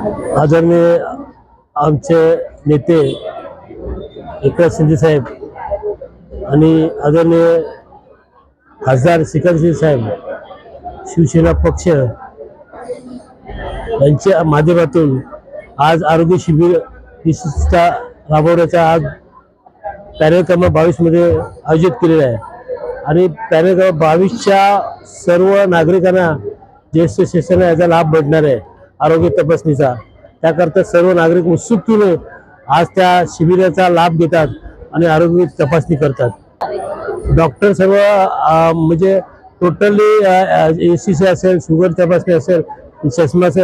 आदरणीय आमचे नेते एकनाथ शिंदे साहेब आणि आदरणीय खासदार श्रीकांत साहेब शिवसेना पक्ष यांच्या माध्यमातून आज आरोग्य शिबिर विशिष्टता राबवण्याचा आज पॅनल क्रमांक बावीसमध्ये आयोजित केलेला आहे. आणि पॅनल क्रमांक बावीसच्या सर्व नागरिकांना ज्येष्ठ शिक्षण याचा लाभ भेटणार आहे. आरोग्य तपासणीचा. त्याकरता सर्व नागरिक उत्सुकतेने आज त्या शिबिराचा लाभ घेतात आणि आरोग्य तपासणी करतात. डॉक्टर सर्व म्हणजे टोटली ए सी सी असेल शुगर तपासणी असेल चष्माचे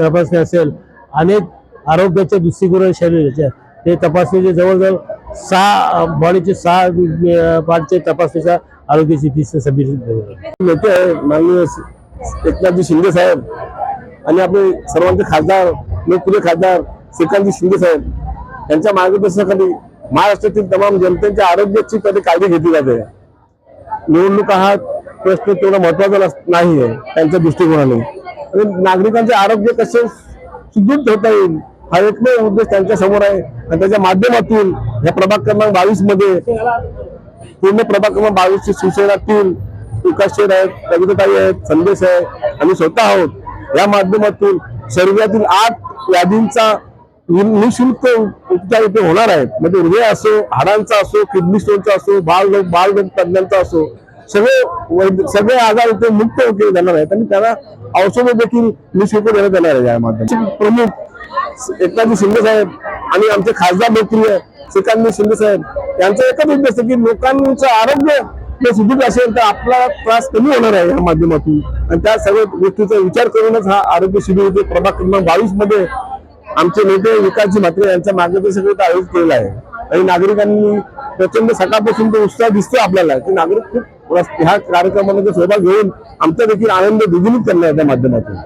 तपासणी असेल अनेक आरोग्याच्या दृष्टिकोन शरीराच्या ते तपासणीचे जवळजवळ सहा बॉडीचे सहा अ, पार्टचे तपासणीचा आरोग्याची फीस सभी नेते माननीय एकनाथजी शिंदे साहेब आणि आपले सर्वांचे खासदार लोकप्रिय खासदार श्रीकांतजी शिंदे साहेब यांच्या मार्गदर्शनाखाली महाराष्ट्रातील तमाम जनतेच्या आरोग्याची कधी काळजी घेतली जाते. निवडणूक हा प्रश्न तेवढा महत्त्वाचा नाही आहे त्यांच्या दृष्टिकोनाने. आणि नागरिकांचे आरोग्य कसे सुदृढ ठेवता येईल हा एकमेव उद्देश त्यांच्यासमोर आहे. आणि त्याच्या माध्यमातून या प्रभाग क्रमांक बावीसमध्ये पूर्ण प्रभाग क्रमांक बावीसची शिवसेनातील विकास शेर आहेत कविताताई आहेत संदेश आहे आम्ही स्वतः आहोत. या माध्यमातून शरीरातील आठ व्याधींचा निशुल्क उपचार इथे होणार आहेत. म्हणजे हृदय असो हाडांचा असो किडनी स्टोनचा असो बाल बाल रोग तज्ञांचा असो सगळे वैद्य- सगळे आजार इथे मुक्त केले जाणार आहेत आणि त्यांना औषध देखील निशुल्क देण्यात येणार आहे या माध्यमातून. प्रमुख एकनाथजी शिंदे साहेब आणि आमचे खासदार लोकप्रिय श्रीकांत शिंदे साहेब यांचा एकच उद्देश की लोकांचं आरोग्य जर सुदृढ असेल तर आपला त्रास कमी होणार आहे या माध्यमातून. आणि त्या सगळ्या गोष्टीचा विचार करूनच हा आरोग्य शिबिर होते प्रभाग क्रमांक बावीसमध्ये आमचे नेते विकासजी म्हात्रे यांच्या मार्गदर्शनात आयोजित केलेला आहे. आणि नागरिकांनी प्रचंड सकाळपासून तो उत्साह दिसतो आपल्याला की नागरिक खूप ह्या कार्यक्रमामध्ये सहभाग घेऊन आमचा देखील आनंद द्विगुणित करणार त्या माध्यमातून.